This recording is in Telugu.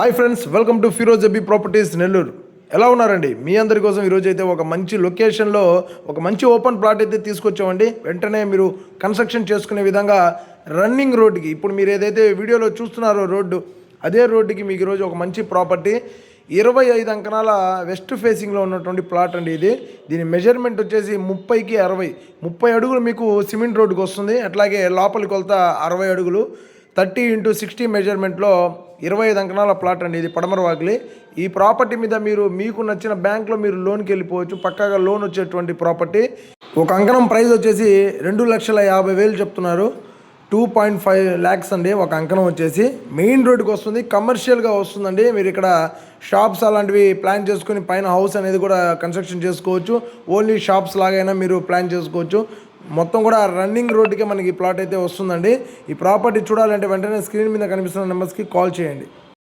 Hi friends welcome to Firoz Abi properties Nellore. ఎలా ఉన్నారండి? మీ అందరి కోసం ఈరోజు అయితే ఒక మంచి లొకేషన్లో ఒక మంచి ఓపెన్ ప్లాట్ అయితే తీసుకొచ్చామండి. వెంటనే మీరు కన్స్ట్రక్షన్ చేసుకునే విధంగా రన్నింగ్ రోడ్డుకి ఇప్పుడు మీరు ఏదైతే వీడియోలో చూస్తున్నారో రోడ్డు అదే రోడ్డుకి మీకు ఈరోజు ఒక మంచి ప్రాపర్టీ. ఇరవై ఐదు అంకణాల వెస్ట్ ఫేసింగ్లో ఉన్నటువంటి ప్లాట్ అండి ఇది. దీని మెజర్మెంట్ వచ్చేసి ముప్పైకి అరవై. ముప్పై అడుగులు మీకు సిమెంట్ రోడ్డుకి వస్తుంది. అట్లాగే లోపలి కొలత అరవై అడుగులు. థర్టీ ఇంటూ సిక్స్టీ మెజర్మెంట్లో ఇరవై ఐదు అంకణాల ప్లాట్ అండి ఇది పడమర వాకిలి. ఈ ప్రాపర్టీ మీద మీరు మీకు నచ్చిన బ్యాంక్లో మీరు లోన్కి వెళ్ళిపోవచ్చు. పక్కాగా లోన్ వచ్చేటువంటి ప్రాపర్టీ. ఒక అంకణం ప్రైస్ వచ్చేసి రెండు లక్షల యాభై వేలు చెప్తున్నారు. టూ పాయింట్ ఫైవ్ ల్యాక్స్ అండి ఒక అంకణం వచ్చేసి. మెయిన్ రోడ్కి వస్తుంది కమర్షియల్గా వస్తుందండి. మీరు ఇక్కడ షాప్స్ అలాంటివి ప్లాన్ చేసుకుని పైన హౌస్ అనేది కూడా కన్స్ట్రక్షన్ చేసుకోవచ్చు. ఓన్లీ షాప్స్ లాగైనా మీరు ప్లాన్ చేసుకోవచ్చు. మొత్తం కూడా రన్నింగ్ రోడ్డుకే మనకి ఈ ప్లాట్ అయితే వస్తుందండి. ఈ ప్రాపర్టీ చూడాలంటే వెంటనే స్క్రీన్ మీద కనిపిస్తున్న నెంబర్స్కి కాల్ చేయండి.